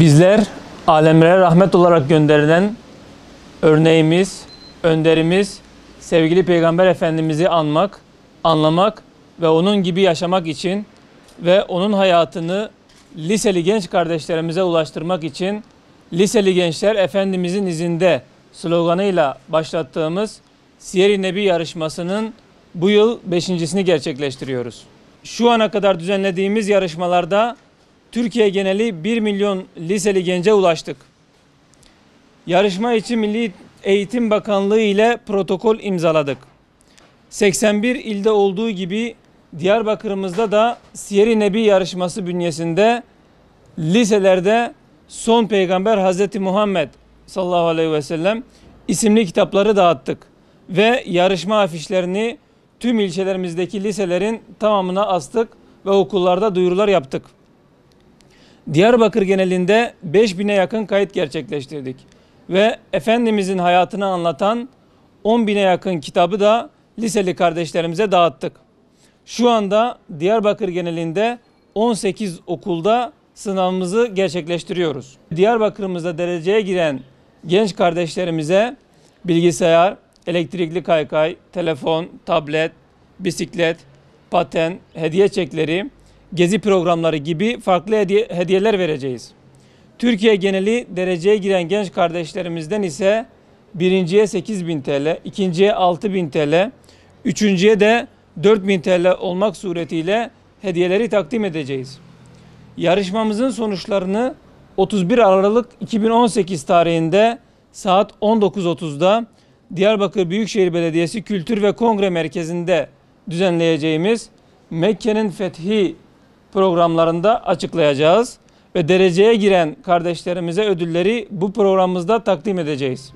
Bizler alemlere rahmet olarak gönderilen örneğimiz, önderimiz, sevgili Peygamber Efendimiz'i anmak, anlamak ve onun gibi yaşamak için ve onun hayatını liseli genç kardeşlerimize ulaştırmak için Liseli Gençler Efendimizin izinde sloganıyla başlattığımız Siyer-i Nebi yarışmasının bu yıl beşincisini gerçekleştiriyoruz. Şu ana kadar düzenlediğimiz yarışmalarda Türkiye geneli 1 milyon liseli gence ulaştık. Yarışma için Milli Eğitim Bakanlığı ile protokol imzaladık. 81 ilde olduğu gibi Diyarbakır'ımızda da Siyer-i Nebi yarışması bünyesinde liselerde Son Peygamber Hazreti Muhammed sallallahu aleyhi ve sellem isimli kitapları dağıttık. Ve yarışma afişlerini tüm ilçelerimizdeki liselerin tamamına astık ve okullarda duyurular yaptık. Diyarbakır genelinde 5000'e yakın kayıt gerçekleştirdik. Ve Efendimizin hayatını anlatan 10.000'e yakın kitabı da liseli kardeşlerimize dağıttık. Şu anda Diyarbakır genelinde 18 okulda sınavımızı gerçekleştiriyoruz. Diyarbakır'ımızda dereceye giren genç kardeşlerimize bilgisayar, elektrikli kaykay, telefon, tablet, bisiklet, paten, hediye çekleri, gezi programları gibi farklı hediye, hediyeler vereceğiz. Türkiye geneli dereceye giren genç kardeşlerimizden ise birinciye 8000 TL, ikinciye 6000 TL, üçüncüye de 4000 TL olmak suretiyle hediyeleri takdim edeceğiz. Yarışmamızın sonuçlarını 31 Aralık 2018 tarihinde saat 19.30'da Diyarbakır Büyükşehir Belediyesi Kültür ve Kongre Merkezi'nde düzenleyeceğimiz Mekke'nin Fethi programlarında açıklayacağız ve dereceye giren kardeşlerimize ödülleri bu programımızda takdim edeceğiz.